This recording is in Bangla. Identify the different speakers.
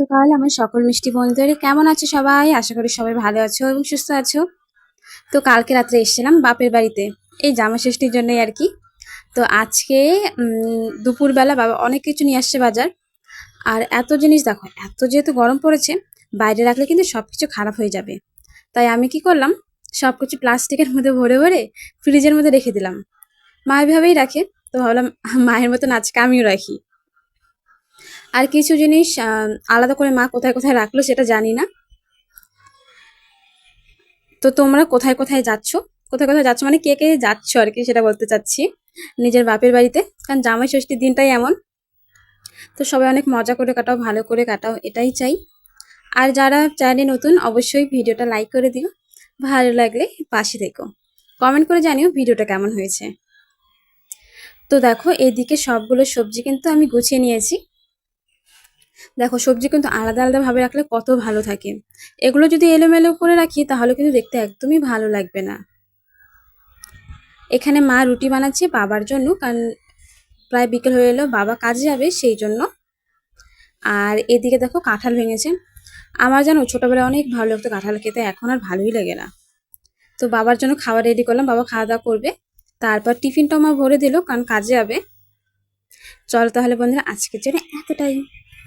Speaker 1: সকাল আমার সকল মিষ্টি বন্ধুদের। কেমন আছো সবাই? আশা করি সবাই ভালো আছো এবং সুস্থ আছো। তো কালকে রাত্রে এসেছিলাম বাপের বাড়িতে। এই জামা ষষ্ঠীর জন্যই আর কি। তো আজকে দুপুরবেলা বাবা অনেক কিছু নিয়ে আসছে বাজার। আর এত জিনিস দেখো, এত যেহেতু গরম পড়েছে, বাইরে রাখলে কিন্তু সব কিছু খারাপ হয়ে যাবে। তাই আমি কি করলাম সব কিছু প্লাস্টিকের মধ্যে ভরে ভরে ফ্রিজের মধ্যে রেখে দিলাম। মা এভাবেই রাখে। তো ভাবলাম, মায়ের মতন আজকে আমিও রাখি। আর কিছু জিনিস আলাদা করে মা কোথায় কোথায় রাখল সেটা জানি না। তো তোমরা কোথায় কোথায় যাচ্ছ? কোথায় কোথায় যাচ্ছ মানে কে কে যাচ্ছ আর কি সেটা বলতে চাচ্ছি নিজের বাপের বাড়িতে। কারণ জামাই ষষ্ঠীর দিনটাই এমন। তো সবাই অনেক মজা করে কাটাও, ভালো করে কাটাও, এটাই চাই। আর যারা চ্যানেলে নতুন, অবশ্যই ভিডিওটা লাইক করে দিও। ভালো লাগলে পাশে থেকো। কমেন্ট করে জানিও ভিডিওটা কেমন হয়েছে। তো দেখো, এদিকে সবগুলো সবজি কিন্তু আমি গুছিয়ে নিয়েছি। দেখো, সবজি কিন্তু আলাদা আলাদা ভাবে রাখলে কত ভালো থাকে। এগুলো যদি এলোমেলো করে রাখি, তাহলে কিন্তু দেখতে একদমই ভালো লাগবে না। এখানে মা রুটি বানাচ্ছে বাবার জন্য, কারণ প্রায় বিকেল হয়ে এলো, বাবা কাজে যাবে সেই জন্য। আর এদিকে দেখো কাঁঠাল ভেঙেছে। আমার জানো, ছোটবেলায় অনেক ভালো লাগতো কাঁঠাল খেতে, এখন আর ভালোই লাগে না। তো বাবার জন্য খাবার রেডি করলাম, বাবা খাওয়া দাওয়া করবে। তারপর টিফিনটাও মা ভরে দিল, কারণ কাজে যাবে। চলো তাহলে বন্ধুরা, আজকের জন্য এতটাই।